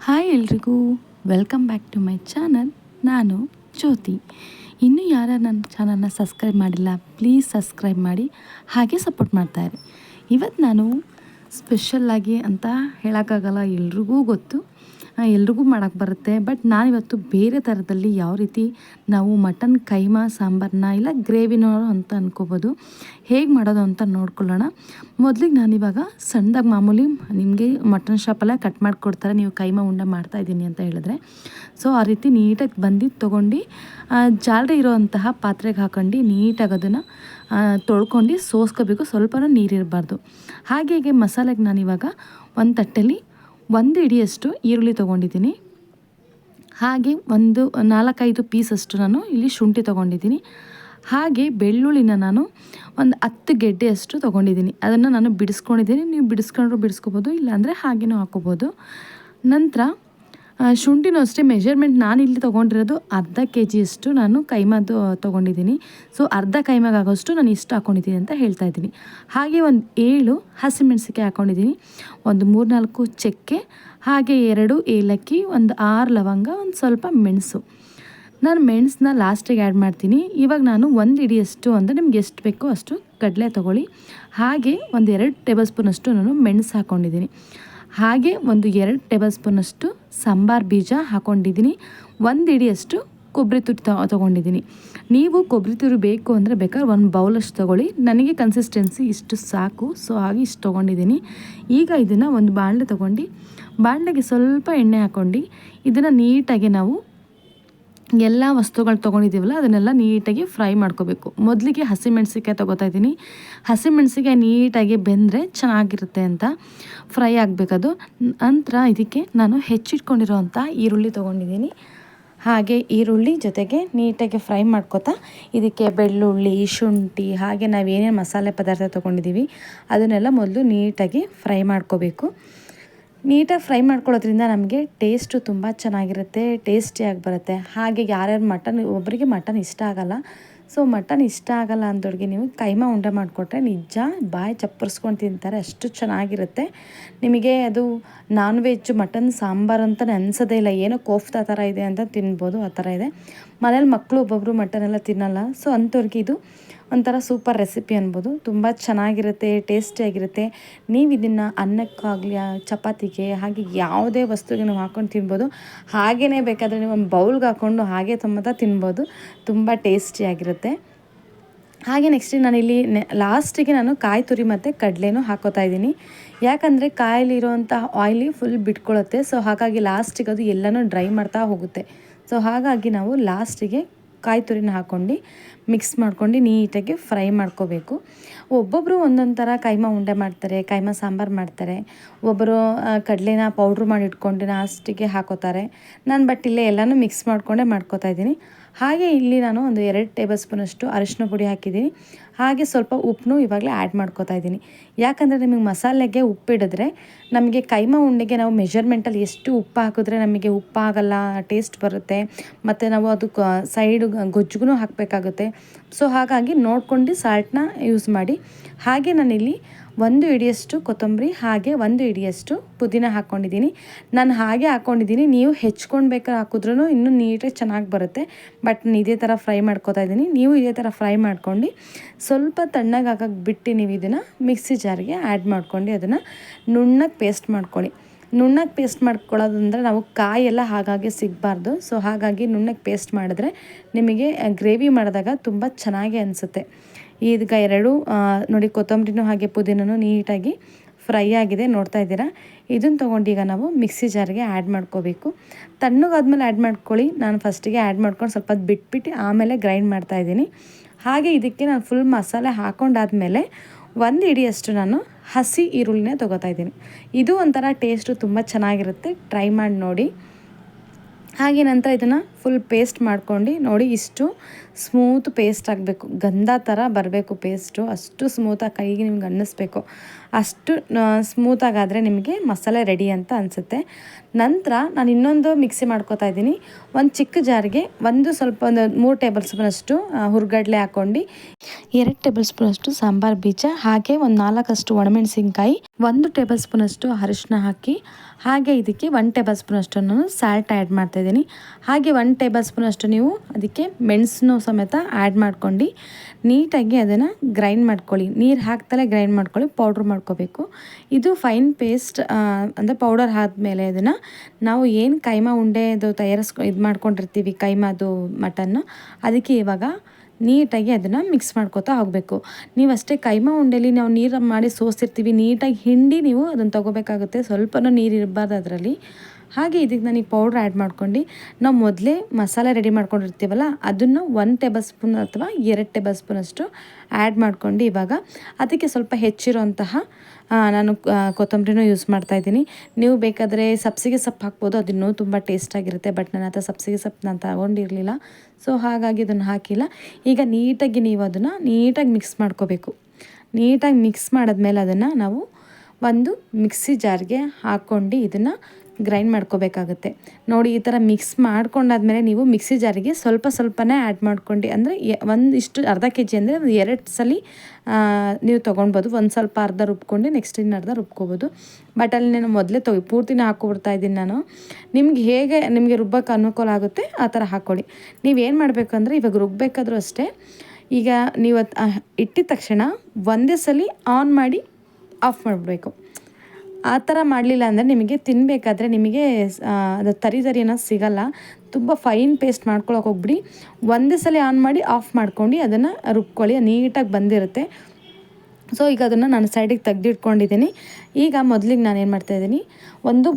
Hi ಎಲ್ರಿಗೂ welcome back to my channel ನಾನು ಜ್ಯೋತಿ. ಇನ್ನೂ ಯಾರು ನನ್ನ ಚಾನಲ್ನ ಸಬ್ಸ್ಕ್ರೈಬ್ ಮಾಡಿಲ್ಲ ಪ್ಲೀಸ್ ಸಬ್ಸ್ಕ್ರೈಬ್ ಮಾಡಿ, ಹಾಗೆ ಸಪೋರ್ಟ್ ಮಾಡ್ತಾಯಿರಿ ಇವತ್ತು ನಾನು ಸ್ಪೆಷಲ್ಲಾಗಿ ಅಂತ ಹೇಳೋಕ್ಕಾಗಲ್ಲ ಎಲ್ರಿಗೂ ಗೊತ್ತು. ಎಲ್ರಿಗೂ ಮಾಡೋಕ್ಕೆ ಬರುತ್ತೆ. ಬಟ್ ನಾನಿವತ್ತು ಬೇರೆ ಥರದಲ್ಲಿ ಯಾವ ರೀತಿ ನಾವು ಮಟನ್ ಕೈಮಾ ಸಾಂಬಾರನ್ನ ಇಲ್ಲ ಗ್ರೇವಿನೋ ಅಂತ ಅನ್ಕೋಬೋದು. ಹೇಗೆ ಮಾಡೋದು ಅಂತ ನೋಡ್ಕೊಳ್ಳೋಣ. ಮೊದಲಿಗೆ ನಾನಿವಾಗ ಸಣ್ಣದಾಗಿ ಮಾಮೂಲಿ ನಿಮಗೆ ಮಟನ್ ಶಾಪಲ್ಲೇ ಕಟ್ ಮಾಡಿಕೊಡ್ತಾರೆ. ನೀವು ಕೈಮಾ, ಉಂಡೆ ಮಾಡ್ತಾ ಇದ್ದೀನಿ ಅಂತ ಹೇಳಿದ್ರೆ. ಸೊ ಆ ರೀತಿ ನೀಟಾಗಿ ಬಂದು ತೊಗೊಂಡು ಜಾಲರಿ ಇರೋವಂತಹ ಪಾತ್ರೆಗೆ ಹಾಕೊಂಡು ನೀಟಾಗಿ ಅದನ್ನು ತೊಳ್ಕೊಂಡು ಸೋಸ್ಕೋಬೇಕು. ಸ್ವಲ್ಪನೂ ನೀರಿರಬಾರ್ದು ಹಾಗೆ ಮಸಾಲೆಗೆ ನಾನಿವಾಗ ಒಂದು ತಟ್ಟೆಲಿ ಒಂದು ಇಡಿಯಷ್ಟು ಈರುಳ್ಳಿ ತೊಗೊಂಡಿದ್ದೀನಿ. ಹಾಗೆ ಒಂದು ನಾಲ್ಕೈದು ಪೀಸಷ್ಟು ನಾನು ಇಲ್ಲಿ ಶುಂಠಿ ತೊಗೊಂಡಿದ್ದೀನಿ. ಹಾಗೆ ಬೆಳ್ಳುಳ್ಳಿನ ನಾನು ಒಂದು ಹತ್ತು ಗೆಡ್ಡೆಯಷ್ಟು ತೊಗೊಂಡಿದ್ದೀನಿ. ಅದನ್ನು ನಾನು ಬಿಡಿಸ್ಕೊಂಡಿದ್ದೀನಿ. ನೀವು ಬಿಡಿಸ್ಕೊಂಡ್ರು ಬಿಡಿಸ್ಕೋಬೋದು, ಇಲ್ಲಾಂದರೆ ಹಾಗೇನೂ ಹಾಕೋಬೋದು. ನಂತರ ಶುಂಠಿನೂ ಅಷ್ಟೇ ಮೆಷರ್ಮೆಂಟ್ ನಾನು ಇಲ್ಲಿ ತೊಗೊಂಡಿರೋದು ಅರ್ಧ ಕೆ ಜಿಯಷ್ಟು ನಾನು ಕೈಮದ್ದು ತೊಗೊಂಡಿದ್ದೀನಿ. ಸೊ ಅರ್ಧ ಕೈಮಗಾಗೋಷ್ಟು ನಾನು ಇಷ್ಟು ಹಾಕ್ಕೊಂಡಿದ್ದೀನಿ ಅಂತ ಹೇಳ್ತಾ ಇದ್ದೀನಿ. ಹಾಗೆ ಒಂದು ಏಳು ಹಸಿಮೆಣಸಿಕಾಯಿ ಹಾಕ್ಕೊಂಡಿದ್ದೀನಿ ಒಂದು ಮೂರ್ನಾಲ್ಕು ಚಕ್ಕೆ, ಹಾಗೆ ಎರಡು ಏಲಕ್ಕಿ, ಒಂದು ಆರು ಲವಂಗ, ಒಂದು ಸ್ವಲ್ಪ ಮೆಣಸು. ನಾನು ಮೆಣಸನ್ನ ಲಾಸ್ಟಿಗೆ ಆ್ಯಡ್ ಮಾಡ್ತೀನಿ. ಇವಾಗ ನಾನು ಒಂದು ಇಡಿಯಷ್ಟು ಅಂದರೆ ನಿಮ್ಗೆ ಎಷ್ಟು ಬೇಕೋ ಅಷ್ಟು ಕಡಲೆ ತೊಗೊಳ್ಳಿ. ಹಾಗೆ ಒಂದು ಎರಡು ಟೇಬಲ್ ಸ್ಪೂನಷ್ಟು ನಾನು ಮೆಣಸು ಹಾಕ್ಕೊಂಡಿದ್ದೀನಿ ಹಾಗೆ ಒಂದು ಎರಡು ಟೇಬಲ್ ಸ್ಪೂನಷ್ಟು ಸಾಂಬಾರ್ ಬೀಜ ಹಾಕ್ಕೊಂಡಿದ್ದೀನಿ ಒಂದು ಹಿಡಿಯಷ್ಟು ಕೊಬ್ಬರಿ ತುರಿ ತೊಗೊಂಡಿದ್ದೀನಿ. ನೀವು ಕೊಬ್ಬರಿ ತುರಿ ಬೇಕು ಅಂದರೆ ಬೇಕಾದ್ರೆ ಒಂದು ಬೌಲಷ್ಟು ತೊಗೊಳ್ಳಿ. ನನಗೆ ಕನ್ಸಿಸ್ಟೆನ್ಸಿ ಇಷ್ಟು ಸಾಕು ಸೊ ಹಾಗೆ ಇಷ್ಟು ತೊಗೊಂಡಿದ್ದೀನಿ. ಈಗ ಇದನ್ನು ಒಂದು ಬಾಣಲೆ ತೊಗೊಂಡು, ಬಾಣಲೆಗೆ ಸ್ವಲ್ಪ ಎಣ್ಣೆ ಹಾಕ್ಕೊಂಡು ಇದನ್ನು ನೀಟಾಗಿ ನಾವು ಎಲ್ಲ ವಸ್ತುಗಳು ತೊಗೊಂಡಿದ್ದೀವಲ್ಲ ಅದನ್ನೆಲ್ಲ ನೀಟಾಗಿ ಫ್ರೈ ಮಾಡ್ಕೋಬೇಕು. ಮೊದಲಿಗೆ ಹಸಿಮೆಣ್ಸಿಕಾಯಿ ತೊಗೋತಾ ಇದ್ದೀನಿ. ಹಸಿಮೆಣ್ಸಿಕಾಯಿ ನೀಟಾಗಿ ಬೆಂದರೆ ಚೆನ್ನಾಗಿರುತ್ತೆ ಅಂತ ಫ್ರೈ ಆಗಬೇಕದು. ನಂತರ ಇದಕ್ಕೆ ನಾನು ಹೆಚ್ಚಿಟ್ಕೊಂಡಿರೋವಂಥ ಈರುಳ್ಳಿ ತೊಗೊಂಡಿದ್ದೀನಿ. ಹಾಗೆ ಈರುಳ್ಳಿ ಜೊತೆಗೆ ನೀಟಾಗಿ ಫ್ರೈ ಮಾಡ್ಕೋತಾ ಇದಕ್ಕೆ ಬೆಳ್ಳುಳ್ಳಿ, ಶುಂಠಿ, ಹಾಗೆ ನಾವೇನೇನು ಮಸಾಲೆ ಪದಾರ್ಥ ತೊಗೊಂಡಿದ್ದೀವಿ ಅದನ್ನೆಲ್ಲ ಮೊದಲು ನೀಟಾಗಿ ಫ್ರೈ ಮಾಡ್ಕೋಬೇಕು. ನೀಟಾಗಿ ಫ್ರೈ ಮಾಡ್ಕೊಳ್ಳೋದ್ರಿಂದ ನಮಗೆ ಟೇಸ್ಟು ತುಂಬ ಚೆನ್ನಾಗಿರುತ್ತೆ ಟೇಸ್ಟಿಯಾಗಿ ಬರುತ್ತೆ. ಹಾಗೆ ಯಾರ್ಯಾರು ಮಟನ್, ಒಬ್ಬರಿಗೆ ಮಟನ್ ಇಷ್ಟ ಆಗಲ್ಲ. ಸೊ, ಮಟನ್ ಇಷ್ಟ ಆಗಲ್ಲ ಅಂದೋರಿಗೆ ನೀವು ಕೈಮಾ ಉಂಡೆ ಮಾಡಿಕೊಟ್ರೆ ನಿಜ ಬಾಯಿ ಚಪ್ಪರಿಸ್ಕೊಂಡು ತಿಂತಾರೆ, ಅಷ್ಟು ಚೆನ್ನಾಗಿರುತ್ತೆ. ನಿಮಗೆ ಅದು ನಾನ್ ವೆಜ್ ಮಟನ್, ಸಾಂಬಾರು ಅಂತ ಅನ್ಸೋದೇ ಇಲ್ಲ, ಏನೋ ಕೋಫ್ತಾ ಥರ ಇದೆ ಅಂತ ತಿನ್ಬೋದು, ಆ ಥರ ಇದೆ. ಮನೇಲಿ ಮಕ್ಕಳು ಒಬ್ಬೊಬ್ಬರು ಮಟನ್ ಎಲ್ಲ ತಿನ್ನಲ್ಲ. ಸೊ ಅಂಥವ್ರಿಗೆ ಇದು ಒಂಥರ ಸೂಪರ್ ರೆಸಿಪಿ ಅನ್ಬೋದು. ತುಂಬ ಚೆನ್ನಾಗಿರುತ್ತೆ ಟೇಸ್ಟಿಯಾಗಿರುತ್ತೆ ನೀವು ಇದನ್ನು ಅನ್ನಕ್ಕಾಗಲಿ ಚಪಾತಿಗೆ, ಹಾಗೆ ಯಾವುದೇ ವಸ್ತುಗೆ ನೀವು ಹಾಕ್ಕೊಂಡು ತಿನ್ಬೋದು. ಹಾಗೆಯೇ ಬೇಕಾದರೆ ನೀವು ಒಂದು ಬೌಲ್ಗೆ ಹಾಕ್ಕೊಂಡು ಹಾಗೆ ತುಂಬ ತಿನ್ಬೋದು. ತುಂಬ ಟೇಸ್ಟಿಯಾಗಿರುತ್ತೆ ಹಾಗೆ ನೆಕ್ಸ್ಟ್ ನಾನಿಲ್ಲಿ ನೆ, ಲಾಸ್ಟಿಗೆ ನಾನು ಕಾಯಿ ತುರಿ ಮತ್ತು ಕಡಲೆನೂ ಹಾಕೋತಾ ಇದ್ದೀನಿ. ಯಾಕಂದರೆ ಕಾಯಲ್ಲಿರುವಂಥ ಆಯಿಲಿ ಫುಲ್ ಬಿಟ್ಕೊಳ್ಳುತ್ತೆ ಸೊ ಹಾಗಾಗಿ ಲಾಸ್ಟಿಗೆ ಅದು ಎಲ್ಲನೂ ಡ್ರೈ ಮಾಡ್ತಾ ಹೋಗುತ್ತೆ. ಸೊ ಹಾಗಾಗಿ ನಾವು ಲಾಸ್ಟಿಗೆ ಕಾಯಿ ತುರಿನ ಹಾಕ್ಕೊಂಡು ಮಿಕ್ಸ್ ಮಾಡ್ಕೊಂಡು ನೀಟಾಗಿ ಫ್ರೈ ಮಾಡ್ಕೋಬೇಕು. ಒಬ್ಬೊಬ್ಬರು ಒಂದೊಂದು ಥರ ಕೈಮಾ ಉಂಡೆ ಮಾಡ್ತಾರೆ, ಕೈಮಾ ಸಾಂಬಾರು ಮಾಡ್ತಾರೆ. ಒಬ್ಬರು ಕಡಲೆನ ಪೌಡ್ರ್ ಮಾಡಿ ಇಟ್ಕೊಂಡು ಲಾಸ್ಟಿಗೆ ಹಾಕೋತಾರೆ. ನಾನು ಬಟ್ ಇಲ್ಲೇ ಎಲ್ಲನೂ ಮಿಕ್ಸ್ ಮಾಡಿಕೊಂಡೇ ಮಾಡ್ಕೋತಾ ಇದ್ದೀನಿ. ಹಾಗೆ ಇಲ್ಲಿ ನಾನು ಒಂದು ಎರಡು ಟೇಬಲ್ ಸ್ಪೂನಷ್ಟು ಅರಿಶಿನ ಪುಡಿ ಹಾಕಿದ್ದೀನಿ. ಹಾಗೆ ಸ್ವಲ್ಪ ಉಪ್ಪನ್ನು ಇವಾಗಲೇ ಆ್ಯಡ್ ಮಾಡ್ಕೋತಾ ಇದ್ದೀನಿ. ಯಾಕಂದರೆ ನಿಮಗೆ ಮಸಾಲೆಗೆ ಉಪ್ಪಿಡಿದ್ರೆ ನಮಗೆ ಕೈಮ ಉಂಡೆಗೆ ನಾವು ಮೆಷರ್ಮೆಂಟಲ್ಲಿ ಎಷ್ಟು ಉಪ್ಪು ಹಾಕಿದ್ರೆ ನಮಗೆ ಉಪ್ಪಾಗಲ್ಲ ಟೇಸ್ಟ್ ಬರುತ್ತೆ, ಮತ್ತು ನಾವು ಅದು ಸೈಡು ಗೊಜ್ಜಿಗೂ ಹಾಕಬೇಕಾಗುತ್ತೆ. ಸೊ ಹಾಗಾಗಿ ನೋಡ್ಕೊಂಡು ಸಾಲ್ಟನ್ನ ಯೂಸ್ ಮಾಡಿ. ಹಾಗೆ ನಾನಿಲ್ಲಿ ಒಂದು ಇಡಿಯಷ್ಟು ಕೊತ್ತಂಬರಿ, ಹಾಗೆ ಒಂದು ಇಡಿಯಷ್ಟು ಪುದೀನ ಹಾಕ್ಕೊಂಡಿದ್ದೀನಿ. ನಾನು ಹಾಗೆ ಹಾಕ್ಕೊಂಡಿದ್ದೀನಿ. ನೀವು ಹೆಚ್ಕೊಂಡು ಬೇಕಾದ್ರೆ ಹಾಕಿದ್ರೂ ಇನ್ನೂ ನೀಟಾಗಿ ಚೆನ್ನಾಗಿ ಬರುತ್ತೆ. ಬಟ್ ನಾನು ಇದೇ ಥರ ಫ್ರೈ ಮಾಡ್ಕೊತಾ ಇದ್ದೀನಿ. ನೀವು ಇದೇ ಥರ ಫ್ರೈ ಮಾಡ್ಕೊಂಡು ಸ್ವಲ್ಪ ತಣ್ಣಗೆ ಹಾಕಕ್ಕೆ ಬಿಟ್ಟು ನೀವು ಇದನ್ನು ಮಿಕ್ಸಿ ಜಾರಿಗೆ ಆ್ಯಡ್ ಮಾಡ್ಕೊಂಡು ಅದನ್ನು ನುಣ್ಣಗೆ ಪೇಸ್ಟ್ ಮಾಡ್ಕೊಳ್ಳಿ. ನುಣ್ಣಗೆ ಪೇಸ್ಟ್ ಮಾಡ್ಕೊಳ್ಳೋದಂದ್ರೆ ನಾವು ಕಾಯೆಲ್ಲ ಹಾಗಾಗಿ ಸಿಗಬಾರ್ದು. ಸೊ ಹಾಗಾಗಿ ನುಣ್ಣಗೆ ಪೇಸ್ಟ್ ಮಾಡಿದ್ರೆ ನಿಮಗೆ ಗ್ರೇವಿ ಮಾಡಿದಾಗ ತುಂಬ ಚೆನ್ನಾಗಿ ಅನಿಸುತ್ತೆ. ಈಗ ಎರಡು ನೋಡಿ ಕೊತ್ತಂಬರಿನೂ ಹಾಗೆ ಪುದೀನೂ ನೀಟಾಗಿ ಫ್ರೈ ಆಗಿದೆ, ನೋಡ್ತಾ ಇದ್ದೀರಾ? ಇದನ್ನು ತೊಗೊಂಡು ಈಗ ನಾವು ಮಿಕ್ಸಿ ಜಾರ್ಗೆ ಆ್ಯಡ್ ಮಾಡ್ಕೋಬೇಕು. ತಣ್ಣಗಾದ್ಮೇಲೆ ಆ್ಯಡ್ ಮಾಡ್ಕೊಳ್ಳಿ. ನಾನು ಫಸ್ಟಿಗೆ ಆ್ಯಡ್ ಮಾಡ್ಕೊಂಡು ಸ್ವಲ್ಪ ಬಿಟ್ಬಿಟ್ಟು ಆಮೇಲೆ ಗ್ರೈಂಡ್ ಮಾಡ್ತಾ ಇದ್ದೀನಿ. ಹಾಗೆ ಇದಕ್ಕೆ ನಾನು ಫುಲ್ ಮಸಾಲೆ ಹಾಕೊಂಡಾದ್ಮೇಲೆ ಒಂದು ಇಡಿಯಷ್ಟು ನಾನು ಹಸಿ ಈರುಳ್ಳಿನೇ ತೊಗೋತಾ ಇದ್ದೀನಿ. ಇದು ಒಂಥರ ಟೇಸ್ಟು ತುಂಬ ಚೆನ್ನಾಗಿರುತ್ತೆ. ಟ್ರೈ ಮಾಡಿ ನೋಡಿ. ಹಾಗೆ ನಂತರ ಇದನ್ನು ಫುಲ್ ಪೇಸ್ಟ್ ಮಾಡ್ಕೊಂಡು ನೋಡಿ ಇಷ್ಟು ಸ್ಮೂತ್ ಪೇಸ್ಟ್ ಆಗಬೇಕು. ಗಂಧ ಥರ ಬರಬೇಕು ಪೇಸ್ಟು ಅಷ್ಟು ಸ್ಮೂತಾಗಿ ಕೈಗೆ ನಿಮ್ಗೆ ಅನ್ನಿಸ್ಬೇಕು. ಅಷ್ಟು ಸ್ಮೂತಾಗಾದರೆ ನಿಮಗೆ ಮಸಾಲೆ ರೆಡಿ ಅಂತ ಅನಿಸುತ್ತೆ. ನಂತರ ನಾನು ಇನ್ನೊಂದು ಮಿಕ್ಸಿ ಮಾಡ್ಕೋತಾ ಇದ್ದೀನಿ. ಒಂದು ಚಿಕ್ಕ ಜಾರಿಗೆ ಒಂದು ಸ್ವಲ್ಪ ಒಂದು ಮೂರು ಟೇಬಲ್ ಸ್ಪೂನಷ್ಟು ಹುರ್ಗಡ್ಲೆ ಹಾಕ್ಕೊಂಡು ಎರಡು ಟೇಬಲ್ ಸ್ಪೂನಷ್ಟು ಸಾಂಬಾರು ಬೀಜ, ಹಾಗೆ ಒಂದು ನಾಲ್ಕಷ್ಟು ಒಣಮೆಣಸಿನ್ಕಾಯಿ, ಒಂದು ಟೇಬಲ್ ಸ್ಪೂನಷ್ಟು ಅರಿಶಿನ ಹಾಕಿ, ಹಾಗೆ ಇದಕ್ಕೆ ಒನ್ ಟೇಬಲ್ ಸ್ಪೂನಷ್ಟು ನಾನು ಸಾಲ್ಟ್ ಆ್ಯಡ್ ಮಾಡ್ತಾ ಇದ್ದೀನಿ ಹಾಗೆ ಒನ್ ಟೇಬಲ್ ಸ್ಪೂನಷ್ಟು ನೀವು ಅದಕ್ಕೆ ಮೆಣಸನ್ನು ಸಮೇತ ಆ್ಯಡ್ ಮಾಡ್ಕೊಂಡು ನೀಟಾಗಿ ಅದನ್ನು ಗ್ರೈಂಡ್ ಮಾಡ್ಕೊಳ್ಳಿ. ನೀರು ಹಾಕ್ತಲೇ ಗ್ರೈಂಡ್ ಮಾಡ್ಕೊಳ್ಳಿ ಪೌಡ್ರ್ ಮಾಡ್ಕೋಬೇಕು. ಇದು ಫೈನ್ ಪೇಸ್ಟ್ ಅಂದರೆ ಪೌಡರ್ ಆದಮೇಲೆ ಅದನ್ನು ನಾವು ಏನು ಕೈಮಾ ಉಂಡೆದು ತಯಾರಿಸ್ಕೊ, ಇದು ಮಾಡ್ಕೊಂಡಿರ್ತೀವಿ ಕೈಮಾದು ಮಟನ್ನು, ಅದಕ್ಕೆ ಇವಾಗ ನೀಟಾಗಿ ಅದನ್ನು ಮಿಕ್ಸ್ ಮಾಡ್ಕೋತಾ ಹೋಗಬೇಕು. ನೀವು ಅಷ್ಟೇ ಕೈಮಾ ಉಂಡೆಲಿ ನಾವು ನೀರು ಮಾಡಿ ಸೋಸಿರ್ತೀವಿ, ನೀಟಾಗಿ ಹಿಂಡಿ ನೀವು ಅದನ್ನು ತೊಗೋಬೇಕಾಗುತ್ತೆ. ಸ್ವಲ್ಪನೂ ನೀರು ಇರಬಾರ್ದು ಅದರಲ್ಲಿ. ಹಾಗೆ ಇದಕ್ಕೆ ನಾನು ಪೌಡ್ರ್ ಆ್ಯಡ್ ಮಾಡ್ಕೊಂಡು, ನಾವು ಮೊದಲೇ ಮಸಾಲೆ ರೆಡಿ ಮಾಡ್ಕೊಂಡಿರ್ತೀವಲ್ಲ, ಅದನ್ನು ಒನ್ ಟೇಬಲ್ ಸ್ಪೂನ್ ಅಥವಾ ಎರಡು ಟೇಬಲ್ ಸ್ಪೂನಷ್ಟು ಆ್ಯಡ್ ಮಾಡ್ಕೊಂಡು ಇವಾಗ ಅದಕ್ಕೆ ಸ್ವಲ್ಪ ಹೆಚ್ಚಿರೋಂತಹ ನಾನು ಕೊತ್ತಂಬರಿನೂ ಯೂಸ್ ಮಾಡ್ತಾಯಿದ್ದೀನಿ ನೀವು ಬೇಕಾದರೆ ಸಬ್ಸಿಗೆ ಸೊಪ್ಪು ಹಾಕ್ಬೋದು ಅದಿನ್ನೂ ತುಂಬ ಟೇಸ್ಟಾಗಿರುತ್ತೆ ಬಟ್ ನಾನು ಹತ್ರ ಸಬ್ಸಿಗೆ ಸೊಪ್ಪು ನಾನು ತಗೊಂಡಿರಲಿಲ್ಲ. ಸೊ ಹಾಗಾಗಿ ಅದನ್ನು ಹಾಕಿಲ್ಲ. ಈಗ ನೀಟಾಗಿ ನೀವು ಅದನ್ನು ನೀಟಾಗಿ ಮಿಕ್ಸ್ ಮಾಡ್ಕೋಬೇಕು. ನೀಟಾಗಿ ಮಿಕ್ಸ್ ಮಾಡಿದ್ಮೇಲೆ ಅದನ್ನು ನಾವು ಒಂದು ಮಿಕ್ಸಿ ಜಾರ್ಗೆ ಹಾಕ್ಕೊಂಡು ಇದನ್ನು ಗ್ರೈಂಡ್ ಮಾಡ್ಕೋಬೇಕಾಗುತ್ತೆ. ನೋಡಿ, ಈ ಥರ ಮಿಕ್ಸ್ ಮಾಡ್ಕೊಂಡಾದ್ಮೇಲೆ ನೀವು ಮಿಕ್ಸಿ ಜಾರಿಗೆ ಸ್ವಲ್ಪ ಸ್ವಲ್ಪನೇ ಆ್ಯಡ್ ಮಾಡ್ಕೊಂಡು. ಅಂದರೆ ಒಂದು ಇಷ್ಟು ಅರ್ಧ ಕೆ ಜಿ ಅಂದರೆ ಎರಡು ಸಲ ನೀವು ತೊಗೊಳ್ಬೋದು. ಒಂದು ಸ್ವಲ್ಪ ಅರ್ಧ ರುಬ್ಕೊಂಡು ನೆಕ್ಸ್ಟ್ ಇನ್ನು ಅರ್ಧ ರುಬ್ಕೋಬೋದು. ಬಟ್ ಅಲ್ಲಿ ನಾನು ಮೊದಲೇ ತೊಗಿ ಪೂರ್ತಿನ ಹಾಕ್ಕೊಬಿಡ್ತಾ ಇದ್ದೀನಿ ನಾನು. ನಿಮ್ಗೆ ಹೇಗೆ, ನಿಮಗೆ ರುಬ್ಬಕ್ಕೆ ಅನುಕೂಲ ಆಗುತ್ತೆ, ಆ ಥರ ಹಾಕ್ಕೊಳ್ಳಿ. ನೀವೇನು ಮಾಡಬೇಕಂದ್ರೆ ಇವಾಗ ರುಬ್ಬಬೇಕಾದ್ರೂ ಅಷ್ಟೇ, ಈಗ ನೀವು ಇಟ್ಟಿದ ತಕ್ಷಣ ಒಂದೇ ಸಲ ಆನ್ ಮಾಡಿ ಆಫ್ ಮಾಡಿಬಿಡ್ಬೇಕು ಆ ಥರ ಮಾಡಲಿಲ್ಲ ಅಂದರೆ ನಿಮಗೆ ತಿನ್ನಬೇಕಾದ್ರೆ ನಿಮಗೆ ಅದು ತರಿ ತರಿ ಅನ್ನೋದು ಸಿಗಲ್ಲ. ತುಂಬ ಫೈನ್ ಪೇಸ್ಟ್ ಮಾಡ್ಕೊಳಕ್ಕೆ ಹೋಗ್ಬಿಡಿ. ಒಂದೇ ಸಲ ಆನ್ ಮಾಡಿ ಆಫ್ ಮಾಡ್ಕೊಂಡು ಅದನ್ನು ರುಬ್ಕೊಳ್ಳಿ. ನೀಟಾಗಿ ಬಂದಿರುತ್ತೆ. ಸೊ ಈಗ ಅದನ್ನು ನಾನು ಸೈಡಿಗೆ ತೆಗೆದಿಟ್ಕೊಂಡಿದ್ದೀನಿ. ಈಗ ಮೊದಲಿಗೆ ನಾನು ಏನು ಮಾಡ್ತಾಯಿದ್ದೀನಿ ಒಂದು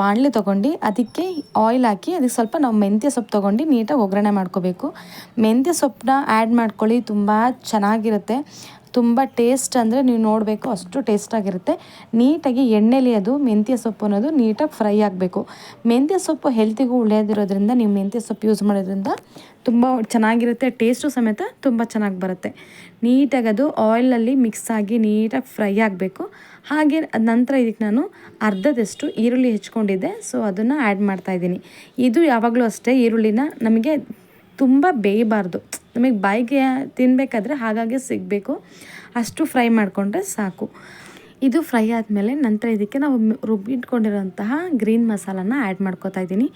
ಬಾಣಲೆ ತೊಗೊಂಡು ಅದಕ್ಕೆ ಆಯಿಲ್ ಹಾಕಿ ಅದಕ್ಕೆ ಸ್ವಲ್ಪ ನಾವು ಮೆಂತ್ಯ ಸೊಪ್ಪು ತೊಗೊಂಡು ನೀಟಾಗಿ ಒಗ್ಗರಣೆ ಮಾಡ್ಕೋಬೇಕು. ಮೆಂತ್ಯ ಸೊಪ್ಪನ್ನ ಆ್ಯಡ್ ಮಾಡ್ಕೊಳ್ಳಿ. ತುಂಬ ಚೆನ್ನಾಗಿರುತ್ತೆ. ತುಂಬ ಟೇಸ್ಟ್ ಅಂದರೆ ನೀವು ನೋಡಬೇಕು, ಅಷ್ಟು ಟೇಸ್ಟಾಗಿರುತ್ತೆ ನೀಟಾಗಿ ಎಣ್ಣೆಲಿ ಅದು, ಮೆಂತ್ಯ ಸೊಪ್ಪು ಅನ್ನೋದು ನೀಟಾಗಿ ಫ್ರೈ ಆಗಬೇಕು. ಮೆಂತ್ಯ ಸೊಪ್ಪು ಹೆಲ್ತಿಗೂ ಒಳ್ಳೆಯದಿರೋದ್ರಿಂದ ನೀವು ಮೆಂತ್ಯ ಸೊಪ್ಪು ಯೂಸ್ ಮಾಡೋದ್ರಿಂದ ತುಂಬ ಚೆನ್ನಾಗಿರುತ್ತೆ, ಟೇಸ್ಟು ಸಮೇತ ತುಂಬ ಚೆನ್ನಾಗಿ ಬರುತ್ತೆ. ನೀಟಾಗಿ ಅದು ಆಯಿಲಲ್ಲಿ ಮಿಕ್ಸ್ ಆಗಿ ನೀಟಾಗಿ ಫ್ರೈ ಆಗಬೇಕು. ಹಾಗೆ ನಂತರ ಇದಕ್ಕೆ ನಾನು ಅರ್ಧದಷ್ಟು ಈರುಳ್ಳಿ ಹೆಚ್ಕೊಂಡಿದ್ದೆ, ಸೊ ಅದನ್ನು ಆ್ಯಡ್ ಮಾಡ್ತಾಯಿದ್ದೀನಿ ಇದು ಯಾವಾಗಲೂ ಅಷ್ಟೇ ಈರುಳ್ಳಿನ ನಮಗೆ ತುಂಬ ಬೇಯಬಾರ್ದು. ನಮಗೆ ಬಾಯಿಗೆ ತಿನ್ನಬೇಕಾದ್ರೆ ಹಾಗಾಗಿ ಸಿಗಬೇಕು. ಅಷ್ಟು ಫ್ರೈ ಮಾಡಿಕೊಂಡ್ರೆ ಸಾಕು. ಇದು ಫ್ರೈ ಆದಮೇಲೆ ನಂತರ ಇದಕ್ಕೆ ನಾವು ರುಬ್ಬಿಟ್ಕೊಂಡಿರೋಂತಹ ಗ್ರೀನ್ ಮಸಾಲಾನ ಆ್ಯಡ್ ಮಾಡ್ಕೋತಾ ಇದ್ದೀನಿ.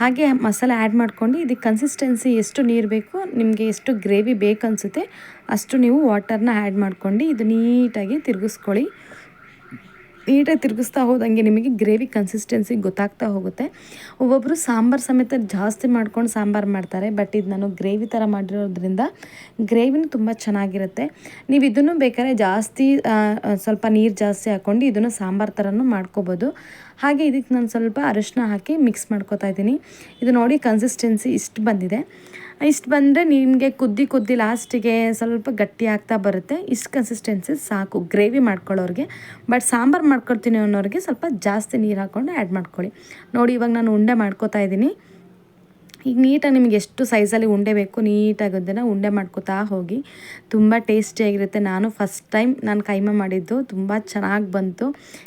ಹಾಗೆ ಮಸಾಲೆ ಆ್ಯಡ್ ಮಾಡ್ಕೊಂಡು ಇದಕ್ಕೆ ಕನ್ಸಿಸ್ಟೆನ್ಸಿ ಎಷ್ಟು ನೀರು ಬೇಕು, ನಿಮಗೆ ಎಷ್ಟು ಗ್ರೇವಿ ಬೇಕನ್ಸುತ್ತೆ ಅಷ್ಟು ನೀವು ವಾಟರ್ನ ಆ್ಯಡ್ ಮಾಡ್ಕೊಂಡು ಇದು ನೀಟಾಗಿ ತಿರುಗಿಸ್ಕೊಳ್ಳಿ. ನೀಟಾಗಿ ತಿರುಗಿಸ್ತಾ ಹೋದಂಗೆ ನಿಮಗೆ ಗ್ರೇವಿ ಕನ್ಸಿಸ್ಟೆನ್ಸಿ ಗೊತ್ತಾಗ್ತಾ ಹೋಗುತ್ತೆ. ಒಬ್ಬೊಬ್ಬರು ಸಾಂಬಾರು ಸಮೇತ ಜಾಸ್ತಿ ಮಾಡ್ಕೊಂಡು ಸಾಂಬಾರು ಮಾಡ್ತಾರೆ. ಬಟ್ ಇದು ನಾನು ಗ್ರೇವಿ ಥರ ಮಾಡಿರೋದ್ರಿಂದ ಗ್ರೇವಿನೂ ತುಂಬ ಚೆನ್ನಾಗಿರುತ್ತೆ. ನೀವು ಇದನ್ನು ಬೇಕಾದ್ರೆ ಜಾಸ್ತಿ ಸ್ವಲ್ಪ ನೀರು ಜಾಸ್ತಿ ಹಾಕ್ಕೊಂಡು ಇದನ್ನು ಸಾಂಬಾರು ಥರನೂ ಮಾಡ್ಕೋಬೋದು. ಹಾಗೆ ಇದಕ್ಕೆ ನಾನು ಸ್ವಲ್ಪ ಅರಿಶಿನ ಹಾಕಿ ಮಿಕ್ಸ್ ಮಾಡ್ಕೋತಾ ಇದ್ದೀನಿ. ಇದು ನೋಡಿ ಕನ್ಸಿಸ್ಟೆನ್ಸಿ ಇಷ್ಟು ಬಂದಿದೆ. ಇಷ್ಟು ಬಂದರೆ ನಿಮಗೆ ಕುದ್ದಿ ಕುದ್ದಿ ಲಾಸ್ಟಿಗೆ ಸ್ವಲ್ಪ ಗಟ್ಟಿ ಆಗ್ತಾ ಬರುತ್ತೆ. ಇಷ್ಟು ಕನ್ಸಿಸ್ಟೆನ್ಸಿ ಸಾಕು. ಗ್ರೇವಿ ಮಾಡ್ಕೊಳ್ಳೋರಿಗೆ. ಬಟ್ ಸಾಂಬಾರು ಮಾಡ್ಕೊಡ್ತೀನಿ ಅನ್ನೋರಿಗೆ ಸ್ವಲ್ಪ ಜಾಸ್ತಿ ನೀರು ಹಾಕ್ಕೊಂಡು ಆ್ಯಡ್ ಮಾಡ್ಕೊಳ್ಳಿ. ನೋಡಿ ಇವಾಗ ನಾನು ಉಂಡೆ ಮಾಡ್ಕೋತಾ ಇದ್ದೀನಿ. ಈಗ ನೀಟಾಗಿ ನಿಮಗೆ ಎಷ್ಟು ಸೈಜಲ್ಲಿ ಉಂಡೆ ಬೇಕು, ನೀಟಾಗಿ ಉಂಡೆ ಮಾಡ್ಕೋತಾ ಹೋಗಿ. ತುಂಬ ಟೇಸ್ಟಿಯಾಗಿರುತ್ತೆ ನಾನು ಫಸ್ಟ್ ಟೈಮ್ ನಾನು ಕೈಮ ಮಾಡಿದ್ದು. ತುಂಬ ಚೆನ್ನಾಗಿ ಬಂತು.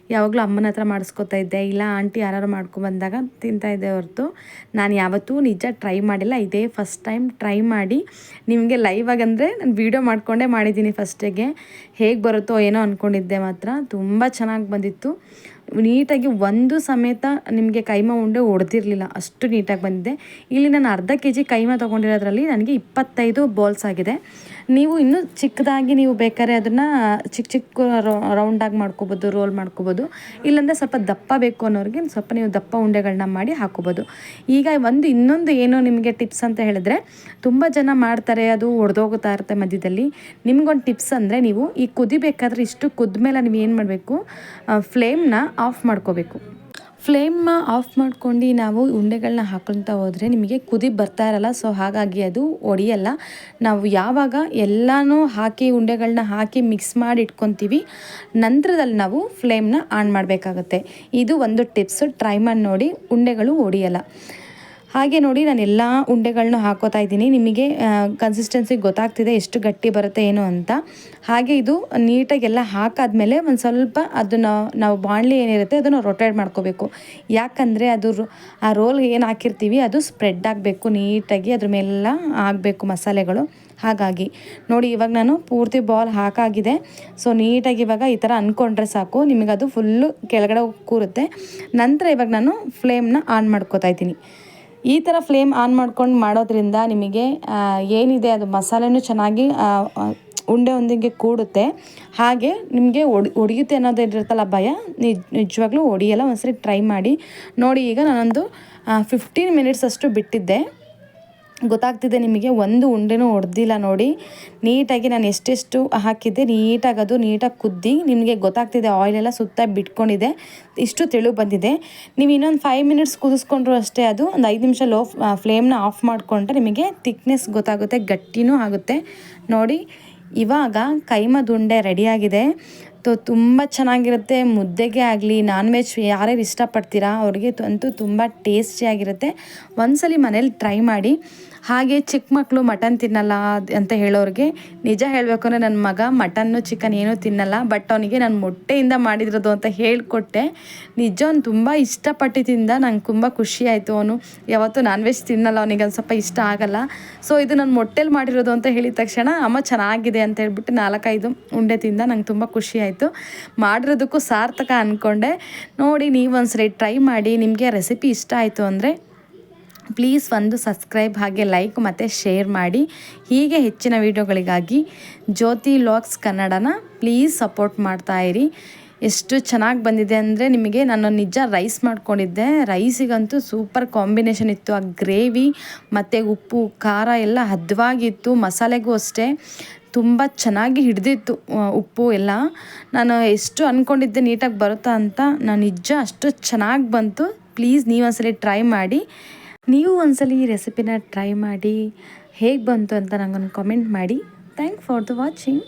ಯಾವಾಗಲೂ ಅಮ್ಮನ ಹತ್ರ ಮಾಡಿಸ್ಕೊತಾ ಇದ್ದೆ. ಇಲ್ಲ, ಆಂಟಿ ಯಾರು ಮಾಡ್ಕೊಬಂದಾಗ ತಿಂತಾಯಿದ್ದೆ ಹೊರತು. ನಾನು ಯಾವತ್ತೂ ನಿಜ ಟ್ರೈ ಮಾಡಿಲ್ಲ. ಇದೇ ಫಸ್ಟ್ ಟೈಮ್ ಟ್ರೈ ಮಾಡಿ. ನಿಮಗೆ ಲೈವ್ ಆಗಂದರೆ ನಾನು ವೀಡಿಯೋ ಮಾಡಿಕೊಂಡೇ ಮಾಡಿದ್ದೀನಿ ಫಸ್ಟಿಗೆ ಹೇಗೆ ಬರುತ್ತೋ ಏನೋ ಅಂದ್ಕೊಂಡಿದ್ದೆ ಮಾತ್ರ. ತುಂಬ ಚೆನ್ನಾಗಿ ಬಂದಿತ್ತು. ನೀಟಾಗಿ ಒಂದು ಸಮೇತ ನಿಮಗೆ ಕೈಮ ಉಂಡೆ ಒಡೆದಿರಲಿಲ್ಲ. ಅಷ್ಟು ನೀಟಾಗಿ ಬಂದಿದೆ. ಇಲ್ಲಿ ನಾನು ಅರ್ಧ ಕೆ ಜಿ ಕೈಮ ತೊಗೊಂಡಿರೋದ್ರಲ್ಲಿ ನನಗೆ ಇಪ್ಪತ್ತೈದು ಬಾಲ್ಸ್ ಆಗಿದೆ. ನೀವು ಇನ್ನೂ ಚಿಕ್ಕದಾಗಿ ನೀವು ಬೇಕಾದ್ರೆ ಅದನ್ನು ಚಿಕ್ಕ ಚಿಕ್ಕ ರೌಂಡಾಗಿ ಮಾಡ್ಕೋಬೋದು ರೋಲ್ ಮಾಡ್ಕೋಬೋದು. ಇಲ್ಲಾಂದರೆ ಸ್ವಲ್ಪ ದಪ್ಪ ಬೇಕು ಅನ್ನೋರಿಗೆ ಸ್ವಲ್ಪ ನೀವು ದಪ್ಪ ಉಂಡೆಗಳನ್ನ ಮಾಡಿ ಹಾಕೋಬೋದು. ಈಗ ಒಂದು ಇನ್ನೊಂದು ಏನು ನಿಮಗೆ ಟಿಪ್ಸ್ ಅಂತ ಹೇಳಿದ್ರೆ, ತುಂಬ ಜನ ಮಾಡ್ತಾರೆ, ಅದು ಒಡೆದೋಗ್ತಾ ಇರುತ್ತೆ ಮಧ್ಯದಲ್ಲಿ. ನಿಮ್ಗೊಂದು ಟಿಪ್ಸ್ ಅಂದರೆ ನೀವು ಈ ಕುದಿಬೇಕಾದ್ರೆ ಇಷ್ಟು ಕುದ್ದ ಮೇಲೆ ನೀವು ಏನು ಮಾಡಬೇಕು ಫ್ಲೇಮ್ನ ಆಫ್ ಮಾಡ್ಕೋಬೇಕು. ಫ್ಲೇಮ್ನ ಆಫ್ ಮಾಡ್ಕೊಂಡು ನಾವು ಉಂಡೆಗಳನ್ನ ಹಾಕೊಳ್ತಾ ಹೋದರೆ ನಿಮಗೆ ಕುದಿ ಬರ್ತಾ ಇರಲ್ಲ. ಸೊ, ಹಾಗಾಗಿ ಅದು ಒಡೆಯಲ್ಲ. ನಾವು ಯಾವಾಗ ಎಲ್ಲನೂ ಹಾಕಿ ಉಂಡೆಗಳನ್ನ ಹಾಕಿ ಮಿಕ್ಸ್ ಮಾಡಿ ಇಟ್ಕೊತೀವಿ, ನಂತರದಲ್ಲಿ ನಾವು ಫ್ಲೇಮ್ನ ಆನ್ ಮಾಡಬೇಕಾಗತ್ತೆ. ಇದು ಒಂದು ಟಿಪ್ಸು. ಟ್ರೈ ಮಾಡಿ ನೋಡಿ, ಉಂಡೆಗಳು ಒಡೆಯಲ್ಲ. ಹಾಗೆ ನೋಡಿ ನಾನು ಎಲ್ಲ ಉಂಡೆಗಳನ್ನೂ ಹಾಕೋತಾ ಇದ್ದೀನಿ. ನಿಮಗೆ ಕನ್ಸಿಸ್ಟೆನ್ಸಿ ಗೊತ್ತಾಗ್ತಿದೆ ಎಷ್ಟು ಗಟ್ಟಿ ಬರುತ್ತೆ ಏನು ಅಂತ. ಹಾಗೆ ಇದು ನೀಟಾಗಿ ಎಲ್ಲ ಹಾಕಾದ್ಮೇಲೆ ಒಂದು ಸ್ವಲ್ಪ ಅದನ್ನು ನಾವು ಬಾಣಲಿ ಏನಿರುತ್ತೆ ಅದನ್ನು ರೊಟೇಟ್ ಮಾಡ್ಕೋಬೇಕು. ಯಾಕಂದರೆ ಅದು ಆ ರೋಲ್ ಏನು ಹಾಕಿರ್ತೀವಿ ಅದು ಸ್ಪ್ರೆಡ್ ಆಗಬೇಕು, ನೀಟಾಗಿ ಅದ್ರ ಮೇಲೆಲ್ಲ ಆಗಬೇಕು ಮಸಾಲೆಗಳು. ಹಾಗಾಗಿ ನೋಡಿ ಇವಾಗ ನಾನು ಪೂರ್ತಿ ಬಾಲ್ ಹಾಕಾಗಿದೆ. ಸೊ ನೀಟಾಗಿ ಇವಾಗ ಈ ಥರ ಅಂದ್ಕೊಂಡ್ರೆ ಸಾಕು, ನಿಮಗದು ಫುಲ್ಲು ಕೆಳಗಡೆ ಕೂರುತ್ತೆ. ನಂತರ ಇವಾಗ ನಾನು ಫ್ಲೇಮ್ನ ಆನ್ ಮಾಡ್ಕೋತಾ ಇದ್ದೀನಿ. ಈ ಥರ ಫ್ಲೇಮ್ ಆನ್ ಮಾಡ್ಕೊಂಡು ಮಾಡೋದ್ರಿಂದ ನಿಮಗೆ ಏನಿದೆ ಅದು ಮಸಾಲೆನೂ ಚೆನ್ನಾಗಿ ಉಂಡೆ ಒಂದಿಗೆ ಕೂಡುತ್ತೆ. ಹಾಗೆ ನಿಮಗೆ ಒಡಿ, ಒಡಿಯುತ್ತೆ ಅನ್ನೋದು ಇರುತ್ತಲ್ಲ ಭಯ, ನಿಜ, ನಿಜವಾಗ್ಲೂ ಒಡಿಯಲ್ಲ, ಒಂದ್ಸರಿ ಟ್ರೈ ಮಾಡಿ. ನೋಡಿ, ಈಗ ನಾನೊಂದು ಫಿಫ್ಟೀನ್ ಮಿನಿಟ್ಸ್ ಅಷ್ಟು ಬಿಟ್ಟಿದ್ದೆ. ಗೊತ್ತಾಗ್ತಿದೆ ನಿಮಗೆ, ಒಂದು ಉಂಡೆನೂ ಹೊಡೆದಿಲ್ಲ ನೋಡಿ. ನೀಟಾಗಿ ನಾನು ಎಷ್ಟೆಷ್ಟು ಹಾಕಿದ್ದೆ ನೀಟಾಗಿ ಅದು ನೀಟಾಗಿ ಕುದ್ದಿ, ನಿಮಗೆ ಗೊತ್ತಾಗ್ತಿದೆ ಆಯಿಲೆಲ್ಲ ಸುತ್ತ ಬಿಟ್ಕೊಂಡಿದೆ, ಇಷ್ಟು ತೆಳು ಬಂದಿದೆ. ನೀವು ಇನ್ನೊಂದು ಫೈವ್ ಮಿನಿಟ್ಸ್ ಕುದಿಸ್ಕೊಂಡ್ರು ಅಷ್ಟೇ ಅದು, ಒಂದು ಐದು ನಿಮಿಷ ಲೋ ಫ್ಲೇಮ್ನ ಆಫ್ ಮಾಡಿಕೊಂಡ್ರೆ ನಿಮಗೆ ತಿಕ್ನೆಸ್ ಗೊತ್ತಾಗುತ್ತೆ, ಗಟ್ಟಿನೂ ಆಗುತ್ತೆ. ನೋಡಿ, ಇವಾಗ ಕೈಮದುಂಡೆ ರೆಡಿಯಾಗಿದೆ ತೊ ತುಂಬ ಚೆನ್ನಾಗಿರುತ್ತೆ. ಮುದ್ದೆಗೆ ಆಗಲಿ ನಾನ್ ವೆಜ್ ಯಾರ್ಯಾರು ಇಷ್ಟಪಡ್ತೀರಾ, ಅವ್ರಿಗೆ ಅಂತೂ ತುಂಬ ಟೇಸ್ಟಿಯಾಗಿರುತ್ತೆ ಒಂದ್ಸಲಿ ಮನೇಲಿ ಟ್ರೈ ಮಾಡಿ. ಹಾಗೆ ಚಿಕ್ಕ ಮಕ್ಕಳು ಮಟನ್ ತಿನ್ನಲ್ಲ ಅಂತ ಹೇಳೋರಿಗೆ ನಿಜ ಹೇಳಬೇಕು ಅಂದರೆ ನನ್ನ ಮಗ ಮಟನ್ನು ಚಿಕನ್ ಏನೂ ತಿನ್ನಲ್ಲ ಬಟ್ ಅವನಿಗೆ ನಾನು ಮೊಟ್ಟೆಯಿಂದ ಮಾಡಿರೋದು ಅಂತ ಹೇಳಿಕೊಟ್ಟೆ. ನಿಜ ಅವ್ನು ತುಂಬ ಇಷ್ಟಪಟ್ಟು ತಿಂದ ನಂಗೆ ತುಂಬ ಖುಷಿ ಆಯಿತು ಅವನು. ಯಾವತ್ತೂ ನಾನ್ ವೆಜ್ ತಿನ್ನಲ್ಲ, ಅವನಿಗೆ ಒಂದು ಸ್ವಲ್ಪ ಇಷ್ಟ ಆಗಲ್ಲ. ಸೊ ಇದು ನಾನು ಮೊಟ್ಟೆಲಿ ಮಾಡಿರೋದು ಅಂತ ಹೇಳಿದ ತಕ್ಷಣ, ಅಮ್ಮ ಚೆನ್ನಾಗಿದೆ ಅಂತ ಹೇಳ್ಬಿಟ್ಟು ನಾಲ್ಕೈದು ಉಂಡೆ ತಿಂದ ನಂಗೆ ತುಂಬ ಖುಷಿ ಆಯಿತು. ಮಾಡಿರೋದಕ್ಕೂ ಸಾರ್ಥಕ ಅಂದ್ಕೊಂಡೆ ನೋಡಿ ನೀವು ಒಂದ್ಸರಿ ಟ್ರೈ ಮಾಡಿ. ನಿಮಗೆ ರೆಸಿಪಿ ಇಷ್ಟ ಆಯಿತು ಅಂದರೆ ಪ್ಲೀಸ್ ಒಂದು ಸಬ್ಸ್ಕ್ರೈಬ್ ಹಾಗೆ ಲೈಕ್ ಮತ್ತು ಶೇರ್ ಮಾಡಿ. ಹೀಗೆ ಹೆಚ್ಚಿನ ವೀಡಿಯೋಗಳಿಗಾಗಿ ಜ್ಯೋತಿ ಲಾಕ್ಸ್ ಕನ್ನಡನ ಪ್ಲೀಸ್ ಸಪೋರ್ಟ್ ಮಾಡ್ತಾ ಇರಿ. ಎಷ್ಟು ಚೆನ್ನಾಗಿ ಬಂದಿದೆ ಅಂದರೆ ನಿಮಗೆ ನಾನು ನಿಜ ರೈಸ್ ಮಾಡ್ಕೊಂಡಿದ್ದೆ. ರೈಸಿಗಂತೂ ಸೂಪರ್ ಕಾಂಬಿನೇಷನ್ ಇತ್ತು. ಆ ಗ್ರೇವಿ, ಮತ್ತು ಉಪ್ಪು, ಖಾರ ಎಲ್ಲ ಹದವಾಗಿತ್ತು. ಮಸಾಲೆಗೂ ಅಷ್ಟೇ. ತುಂಬ ಚೆನ್ನಾಗಿ ಹಿಡಿದಿತ್ತು ಉಪ್ಪು ಎಲ್ಲ. ನಾನು ಎಷ್ಟು ಅಂದ್ಕೊಂಡಿದ್ದೆ ನೀಟಾಗಿ ಬರುತ್ತಾ ಅಂತ, ನಾನು ನಿಜ ಅಷ್ಟು ಚೆನ್ನಾಗಿ ಬಂತು. ಪ್ಲೀಸ್ ನೀವು ಒಂದ್ಸಲಿ ಟ್ರೈ ಮಾಡಿ. ನೀವು ಒಂದ್ಸಲಿ ಈ ರೆಸಿಪಿನ ಟ್ರೈ ಮಾಡಿ. ಹೇಗೆ ಬಂತು ಅಂತ ನನಗೊಂದು ಕಾಮೆಂಟ್ ಮಾಡಿ. Thank for the watching.